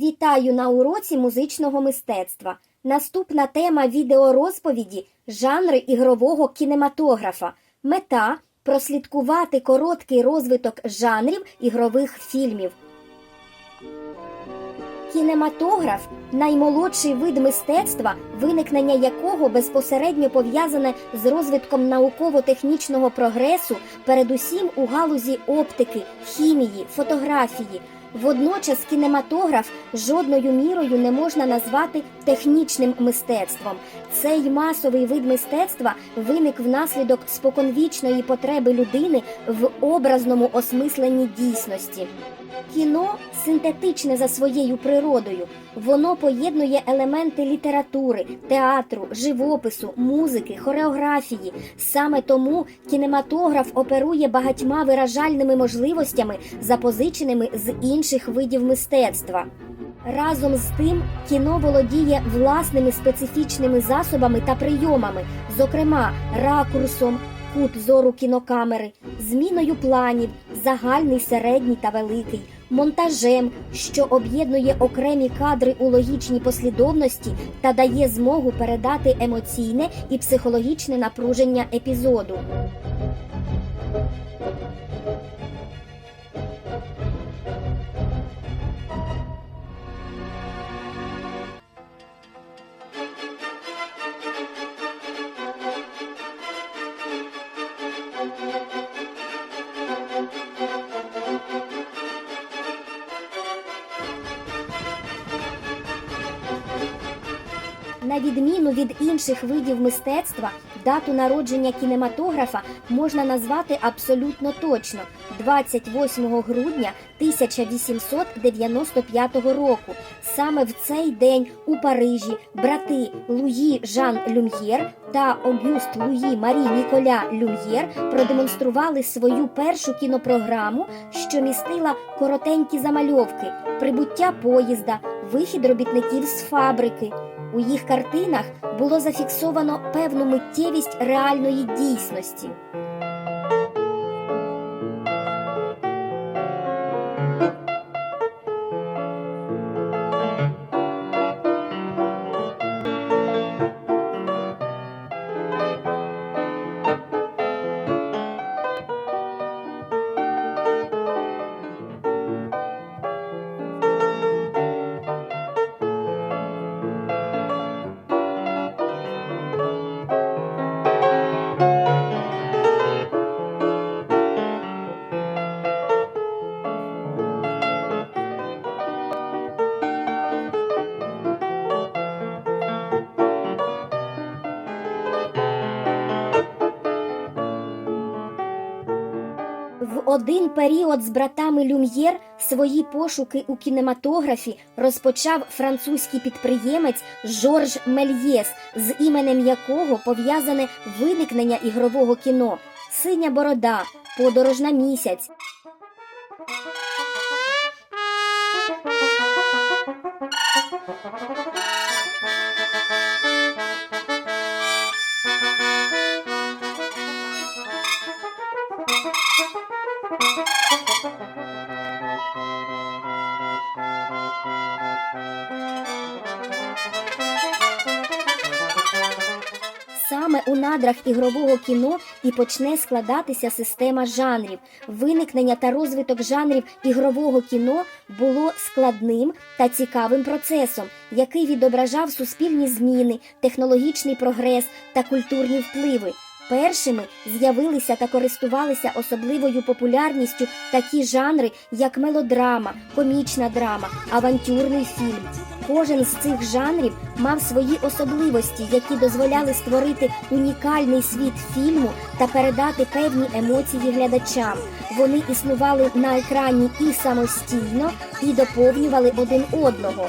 Вітаю на уроці музичного мистецтва. Наступна тема відеорозповіді жанри ігрового кінематографа. Мета прослідкувати короткий розвиток жанрів ігрових фільмів. Кінематограф наймолодший вид мистецтва, виникнення якого безпосередньо пов'язане з розвитком науково-технічного прогресу, передусім у галузі оптики, хімії, фотографії. Водночас кінематограф жодною мірою не можна назвати технічним мистецтвом. Цей масовий вид мистецтва виник внаслідок споконвічної потреби людини в образному осмисленні дійсності. Кіно синтетичне за своєю природою. Воно поєднує елементи літератури, театру, живопису, музики, хореографії. Саме тому кінематограф оперує багатьма виражальними можливостями, запозиченими з інших видів мистецтва. Разом з тим, кіно володіє власними специфічними засобами та прийомами, зокрема ракурсом, кут зору кінокамери, зміною планів, загальний, середній та великий, монтажем, що об'єднує окремі кадри у логічній послідовності та дає змогу передати емоційне і психологічне напруження епізоду. На відміну від інших видів мистецтва, дату народження кінематографа можна назвати абсолютно точно 28 грудня 1895 року. Саме в цей день у Парижі брати Луї Жан Люм'єр та Огюст Луї Марі Ніколя Люм'єр продемонстрували свою першу кінопрограму, що містила коротенькі замальовки, прибуття поїзда, вихід робітників з фабрики. У їх картинах було зафіксовано певну миттєвість реальної дійсності. Один період з братами Люм'єр свої пошуки у кінематографі розпочав французький підприємець Жорж Мельєс, з іменем якого пов'язане виникнення ігрового кіно, синя борода, подорож на місяць. Саме у надрах ігрового кіно і почне складатися система жанрів. Виникнення та розвиток жанрів ігрового кіно було складним та цікавим процесом, який відображав суспільні зміни, технологічний прогрес та культурні впливи. Першими з'явилися та користувалися особливою популярністю такі жанри, як мелодрама, комічна драма, авантюрний фільм. Кожен з цих жанрів мав свої особливості, які дозволяли створити унікальний світ фільму та передати певні емоції глядачам. Вони існували на екрані і самостійно, і доповнювали один одного.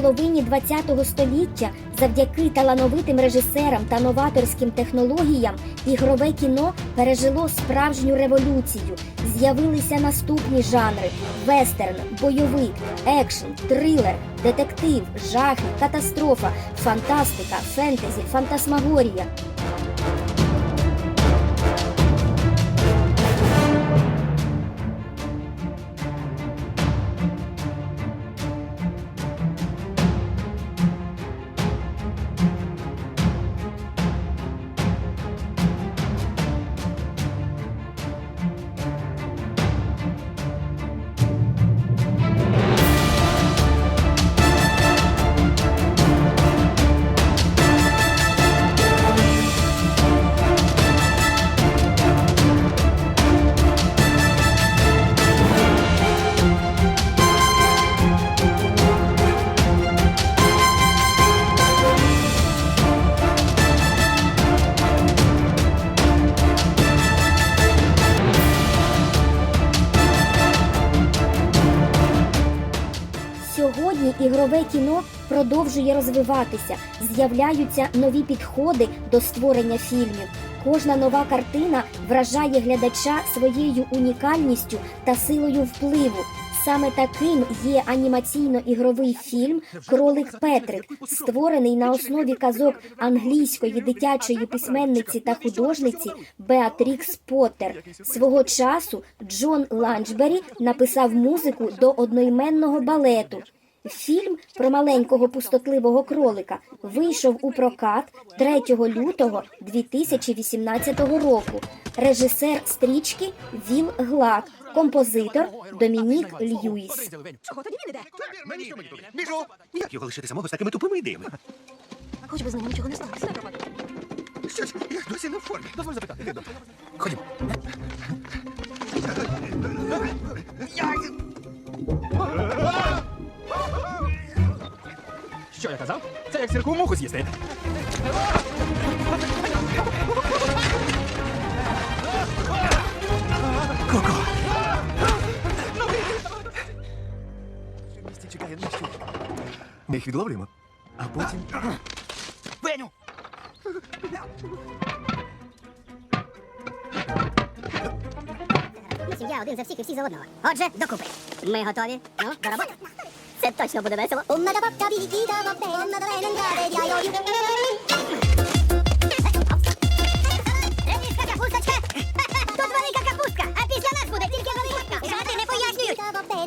Половині ХХ століття завдяки талановитим режисерам та новаторським технологіям ігрове кіно пережило справжню революцію. З'явилися наступні жанри: вестерн, бойовик, екшн, трилер, детектив, жахи, катастрофа, фантастика, фентезі, фантасмагорія. Ігрове кіно продовжує розвиватися, з'являються нові підходи до створення фільмів. Кожна нова картина вражає глядача своєю унікальністю та силою впливу. Саме таким є анімаційно-ігровий фільм Кролик Петрик, створений на основі казок англійської дитячої письменниці та художниці Беатрікс Поттер. Свого часу Джон Ланчбері написав музику до одноіменного балету. Фільм про маленького пустотливого кролика вийшов у прокат 3 лютого 2018 року. Режисер стрічки Віл Глак, композитор Домінік Льюіс. Чого тоді він іде? Мені що мені тут? Біжу! Як його лишити самого з такими тупими ідеями? Хоч би з ним нічого не сталося. Щось, я досі не в формі. Дозволь запитати. Видно. Ходімо. Що я казав? Це як сірку муху з'їсти. Коко! Ми їх відловлюємо, а потім... Веню! Сім'я один за всіх і всі за одного. Отже, докупи. Ми готові. Ну, до роботи. 絶対忍ぶでべそ女だばっかりギターばって女だれなんだれりゃよゆどつまでいかかぶすかあピスラナスもできるけばみかかさて。ねぽやしにゆ